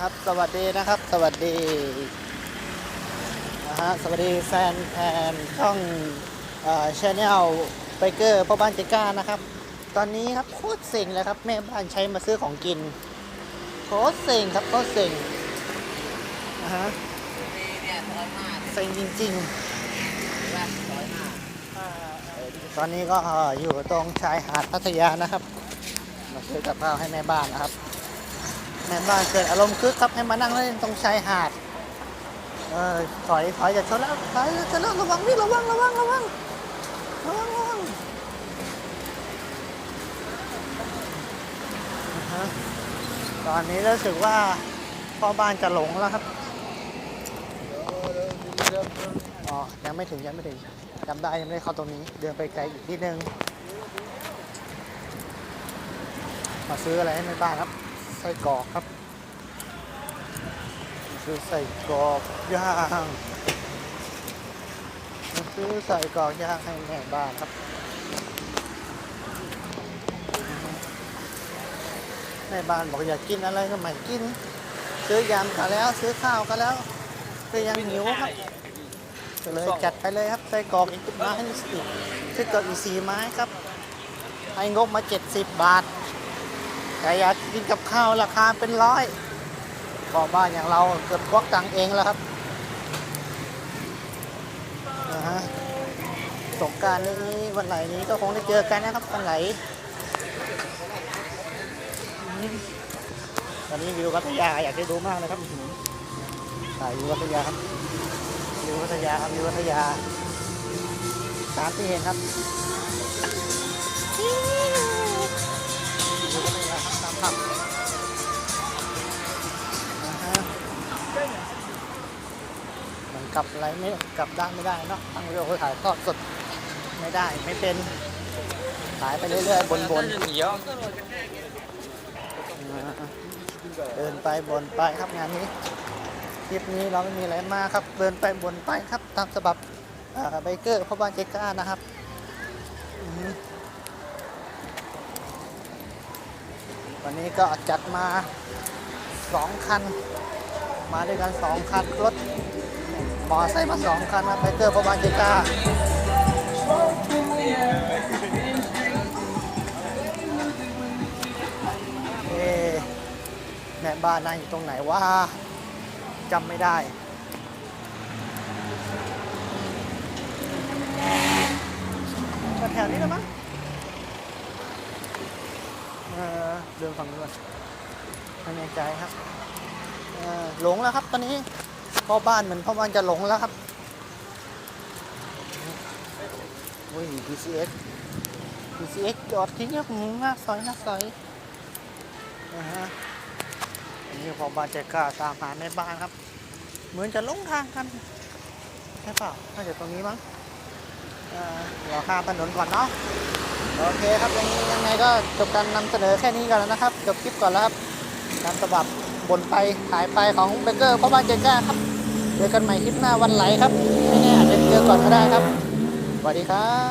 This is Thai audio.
นะครับ สวัสดีนะครับ สวัสดีนะฮะสวัสดีแฟนแฟนช่องชาแนลไบเกอร์พ่อบ้านเจก้านะครับ ตอนนี้ครับโคตรเซ็งเลยครับแม่บ้านใช้มาซื้อของกินโคตรเซ็งครับโคตรเซ็งนะฮะเซ็งจริงๆตอนนี้ก็อยู่ตรงชายหาดพัทยานะครับ มาซื้อกับข้าวให้แม่บ้านนะครับ แม่บ้านเกิดอารมณ์คึกครับให้มานั่งเล่นตรงชายหาดเออถอยถอยจะชนแล้วถอยจะแล้วระวังนี่ระวังระวังระวังระวังระวังตอนนี้รู้สึกว่าพ่อบ้านจะหลงแล้วครับอ๋อยังไม่ถึงยังไม่ถึงจำได้ยังไม่ได้เข้าตรงนี้ เดินไปไกลอีกนิดนึงมาซื้ออะไรให้แม่บ้านครับ ไส้กรอกครับซื้อใส่กรอกย่างซื้อใส่กรอกย่างให้แม่บ้านครับแม่บ้านบอกอยากกินอะไรก็ไม่กิน ซื้อยำก็แล้ว ซื้อข้าวก็แล้วก็ยังหิวครับก็เลยจัดไปเลยครับใส่กรอกอีกไม้หนึงสิใส่กรอกอีกสี่ไม้ครับให้งบมา70บาท แต่อยากกินกับข้าวราคาเป็นร้อยพอบ้านอย่างเราเกือบควักตังเองแล้วครับนะฮะสงการนี้วันไหลนี้ก็คงได้เจอกันนะครับวันไหลอืมตอนนี้วิวพัทยาอยากได้ดูมากเลยครับถ่ายวิวพัทยาครับวิวพัทยาครับวิวพัทยาตามที่เห็นครับ ครับมันกลับอะไรไม่กลับด้านไม่ได้เนาะตั้งวิดีโอถ่ายทอดสดไม่ได้ไม่เป็นถ่ายไปเรื่อยๆบนๆเดินไปบนไปครับงานนี้คลิปนี้เราไม่มีอะไรมากครับ เดินไปบนไปครับตามฉบับไบเกอร์พ่อบ้านเจ๊ก้านะครับอือฮึ วันนี้ก็จัดมาสองคัน มาด้วยกันสองคัน รถมอไซค์มาสองคันนะไบเกอร์พ่อบ้านเจก้าเอแม่บ้านนั่งอยู่ตรงไหนวะจำไม่ได้แถวนี้แล้วมั้ง เออเดินฝั่งนู้นไม่แน่ใจครับหลงแล้วครับตอนนี้พ่อบ้านเหมือนพ่อบ้านจะหลงแล้วครับโอ้ย PCX PCX จอดทิ้งครับหน้าซอยหน้าซอยนะฮะอันนี้พ่อบ้าเจกล้าตามหาแม่บ้านครับ เหมือนจะหลงทางกันใช่เปล่าน่าจะตรงนี้มั้งเอ่อเดี๋ยวข้ามถนนก่อนเนาะ โอเคครับยังยังไงก็จบการนำเสนอแค่นี้ก่อนแล้วนะครับ จบคลิปก่อนแล้วครับการสบับบนไปถ่ายไปของเบเกอร์พ่อบ้านเจก้าครับเจอกันใหม่คลิปหน้าวันไหลครับไม่แน่อาจจะเจอก่อนก็ได้ครับสวัสดีครับ